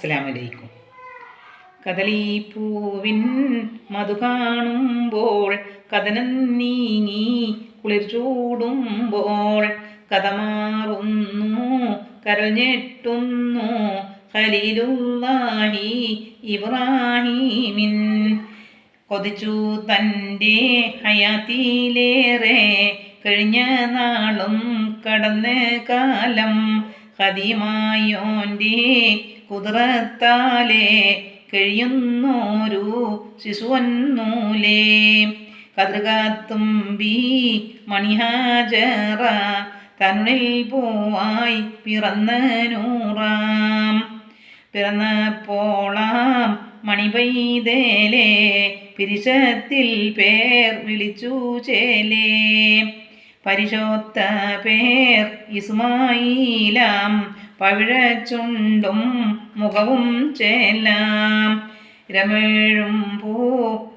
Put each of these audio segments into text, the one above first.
അസ്സലാമലൈക്കും. പൂവിൻ മധു കാണുമ്പോൾ കഥനം നീങ്ങി കുളിർ ചൂടുമ്പോൾ കഥ മാറുന്നു കരൾ ഞെട്ടുന്നു ഖലീലുല്ലാഹി ഇബ്രാഹിമിൻ. കൊതിച്ചു തന്റെ ഹയാത്തിയിലേറെ കഴിഞ്ഞ നാളും കടന്ന കാലം ഹതിമായോന്റെ കുതിരത്താലേ കഴിയുന്നോരു ശിശുവന്നൂലേ. കതൃകാത്തുമ്പി മണിഹാജറ തനുണിൽ പോവായി പിറന്ന നൂറാം. പിറന്നപ്പോളാം മണിപൈതേലേ പിരിശത്തിൽ പേർ വിളിച്ചു ചേലേ. പരിശോത്ത പേർ ഇസ്മായിലാം പവിഴച്ചുണ്ടും മുഖവും ചേലാം രമേഴും പൂ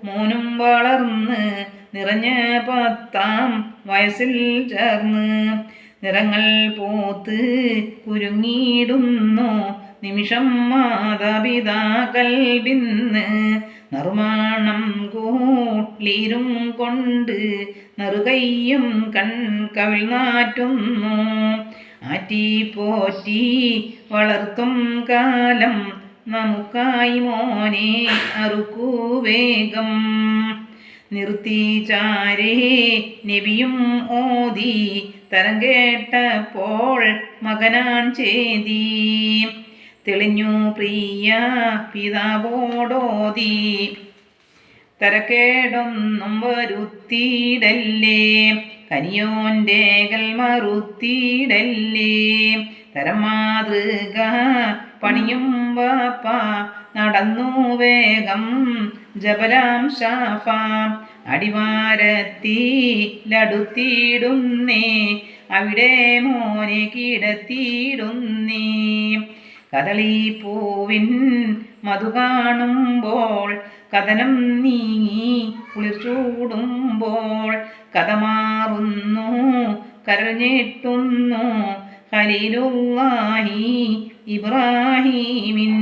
മൂനും വളർന്ന് നിറഞ്ഞ പത്താം വയസ്സിൽ ചേർന്ന് നിറങ്ങൾ പോത്ത് കുരുങ്ങിയിടുന്നു. നിമിഷം മാതാപിതാക്കൾ ബിന്ന് നിർമ്മാണം കൂട്ടിലിരും കൊണ്ട് നെറുകയ്യും കൺ കവിൾ നാറ്റുന്നു. ആറ്റി പോറ്റി വളർത്തും കാലം നമുക്കായി മോനെ അറുക്കൂ വേഗം. നിർത്തി ചാരേ നബിയും ഓതി തരം കേട്ടപ്പോൾ മകനാൻ ചേതി. തെളിഞ്ഞു പ്രിയ പിതാവോടോതി. തരക്കേടൊന്നും വരുത്തിയിടല്ലേ? കനിയോന്റെ കൽമറുത്തിയിടല്ലേ തരം മാതൃക പണിയും വാപ്പ നടന്നു വേഗം. ജബലാം ഷാഫാം അടിവാരത്തിലടുത്തിയിടുന്നേ അവിടെ മോനെ കിടത്തിയിടുന്നേ. കദളിപ്പൂവിൻ മധു കാണുമ്പോൾ കഥനം നീങ്ങി കുളിർച്ചൂടുമ്പോൾ കഥ മാറുന്നു കരഞ്ഞിട്ടുന്നു ഖലീലുല്ലാഹി ഇബ്രാഹിമിൻ.